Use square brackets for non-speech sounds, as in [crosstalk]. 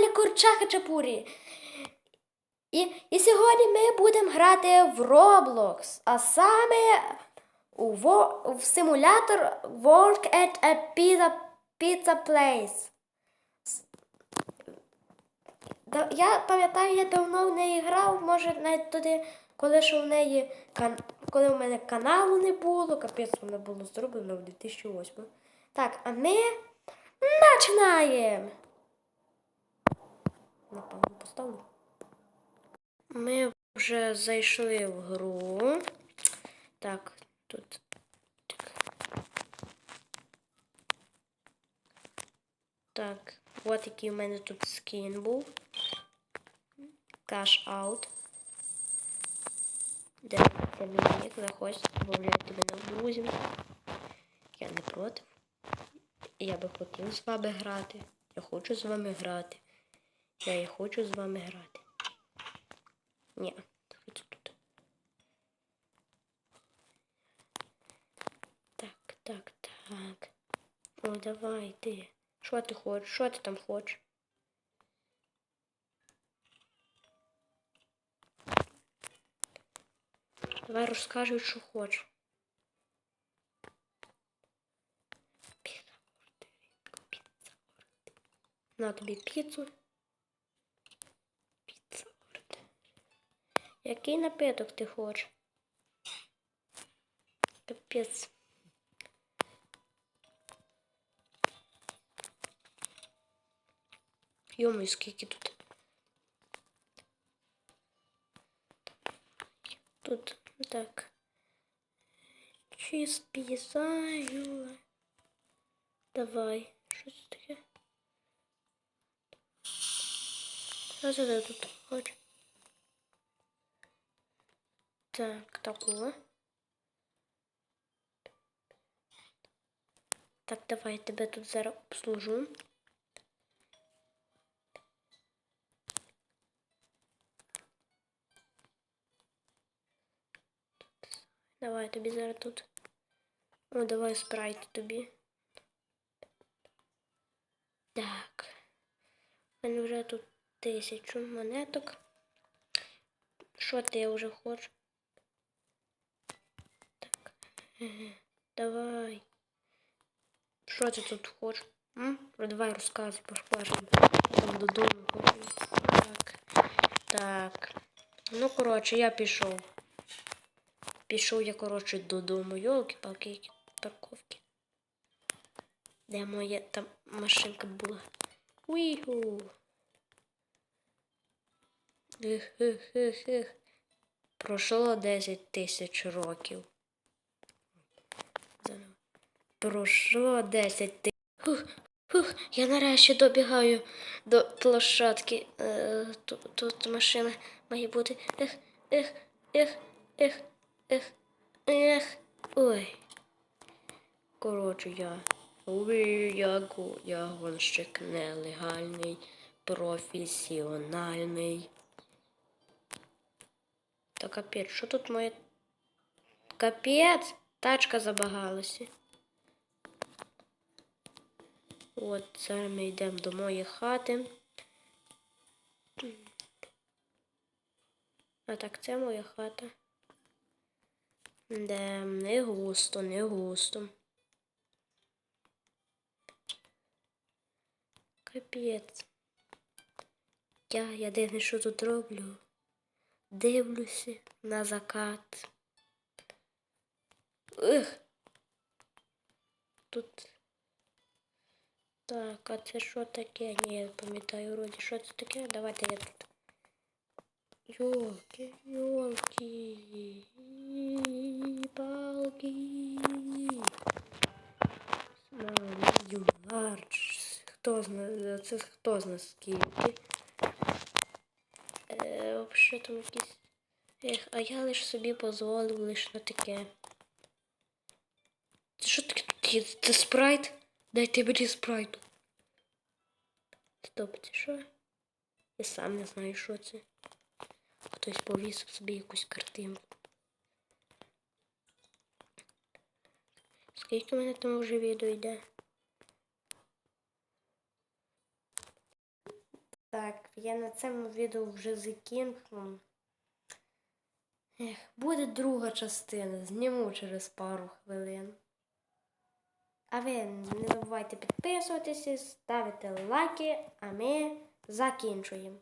каналі Курча Хачапурі. І, і сьогодні ми будемо грати в Roblox, а саме у, во, в симулятор Work at a Pizza, pizza Place. Я пам'ятаю, я давно в неї грав, може навіть тоді, коли що в неї коли в мене каналу не було, капець воно було зроблено в 2008. Так, а ми починаємо. Поставлю. Ми вже зайшли в гру. Так, тут. Так. Так, от який у мене тут скін був. Cash out. Це мій нік, заходь, добавляйте мене в друзі. Я не проти. Я би хотів з вами грати. Я хочу з вами грати. Я і хочу з вами грати. Ні, хочу тут. Так, так, так. О, давай ти. Що ти хочеш? Що ти там хочеш? Давай розкажи, що хочеш. На тобі піцу. Який напиток ти хочеш? Капець. Йому скільки тут. Тут так. Чиз пізаю. Давай. Що це таке? Що це тут хочеш? Так, такого. Так, давай я тебе тут зараз обслужу. Давай я тобі зараз тут. О, давай спрайт тобі. Так. У мене вже тут тисячу монеток. Що ти вже хочеш? Так. Еге. [laughs] Давай. Що ти тут хочеш? М? Давай розказуй по-шпашному. Там додому хочу. Так. Так. Ну, коротше, я пішов. Пішов я, коротше, додому. Йолки-палки, які парковки. Де моя там машинка була? Уігу. Ех, ех, ех, ех. Пройшло 10 тисяч років. Пройшло 10 тисяч. Хух, хух, я нарешті добігаю до площадки. Е, тут, тут машина має бути. Ех, ех, ех, ех, ех, ех. Ой. Коротше, я. Ой, я, я гонщик нелегальний, професіональний. Та капець, що тут моє. Капець! Тачка забагалася. От, зараз ми йдемо до моєї хати. А так, це моя хата. Де не густо, не густо. Капець. Я єдине, що тут роблю. Дивлюся на закат. Ех. Тут. Так, а це що таке? Ні, я пам'ятаю вроді, що це таке. Давайте я тут. Йолки, йолки, палки. Small, large. Хто знає, це хто знає скільки? Е, вообще там якісь. Ех, а я лиш собі дозволив лиш на таке. Це що таке? Це спрайт? Дайте мені спрайту. Стоп, це що? Я сам не знаю, що це. Хтось повісив собі якусь картинку. Скільки в мене там вже відео йде? Так, я на цьому відео вже закінчу. Ех, буде друга частина, зніму через пару хвилин. А ви не забувайте підписуватися, ставити лайки, а ми закінчуємо.